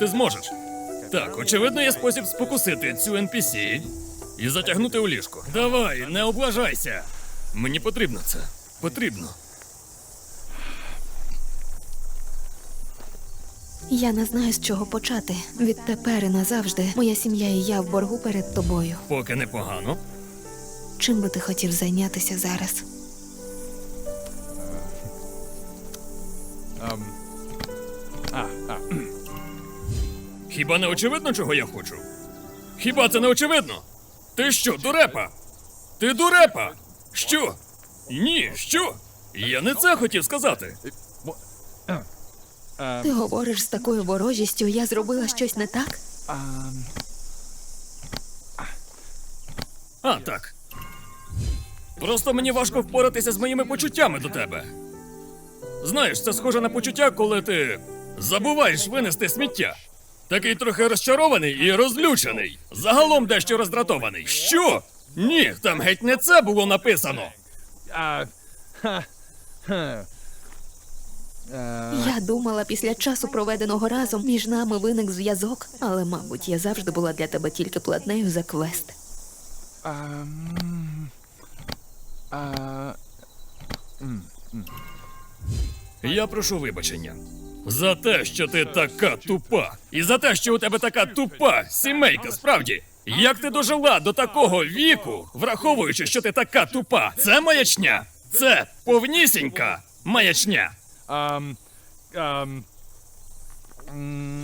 ти зможеш. Так, очевидно, є спосіб спокусити цю NPC і затягнути у ліжко. Давай, не облажайся. Мені потрібно це. Потрібно. Я не знаю, з чого почати. Відтепер і назавжди моя сім'я і я в боргу перед тобою. Поки непогано. Чим би ти хотів зайнятися зараз? Хіба не очевидно, чого я хочу? Хіба це не очевидно? Ти що, дурепа? Ти дурепа? Що? Ні, що? Я не це хотів сказати. Ти говориш з такою ворожістю, я зробила щось не так? А, так. Просто мені важко впоратися з моїми почуттями до тебе. Знаєш, це схоже на почуття, коли ти забуваєш винести сміття. Такий трохи розчарований і розлючений. Загалом дещо роздратований. Що? Ні, там геть не це було написано. Uh, Я думала, після часу, проведеного разом, між нами виник зв'язок, але, мабуть, я завжди була для тебе тільки платнею за квест. Я прошу вибачення. За те, що ти така тупа. І за те, що у тебе така тупа сімейка, справді. Як ти дожила до такого віку, враховуючи, що ти така тупа, це маячня. Це повнісінька маячня. um, um,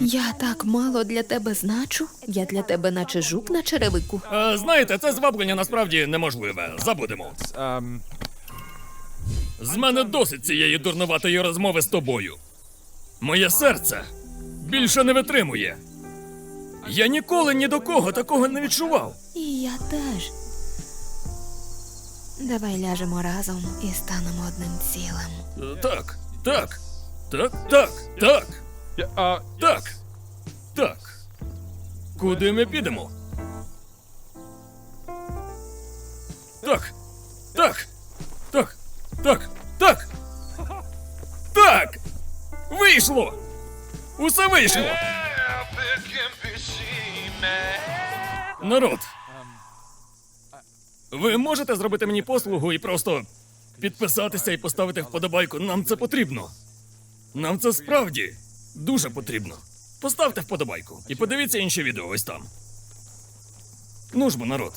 Я так мало для тебе значу. Я для тебе наче жук на черевику. Е, знаєте, це зваблення насправді неможливе. Забудемо. um, З мене досить цієї дурноватої розмови з тобою. Моє серце більше не витримує. Я ніколи ні до кого такого не відчував. І я теж. Давай ляжемо разом і станемо одним цілим. Так, так, так, так, так, uh, так, так. Куди ми підемо? Так, так, так, так, так. Вийшло! Усе вийшло! Народ. Ви можете зробити мені послугу і просто підписатися і поставити вподобайку. Нам це потрібно. Нам це справді дуже потрібно. Поставте вподобайку і подивіться інші відео ось там. Ну ж бо, народ.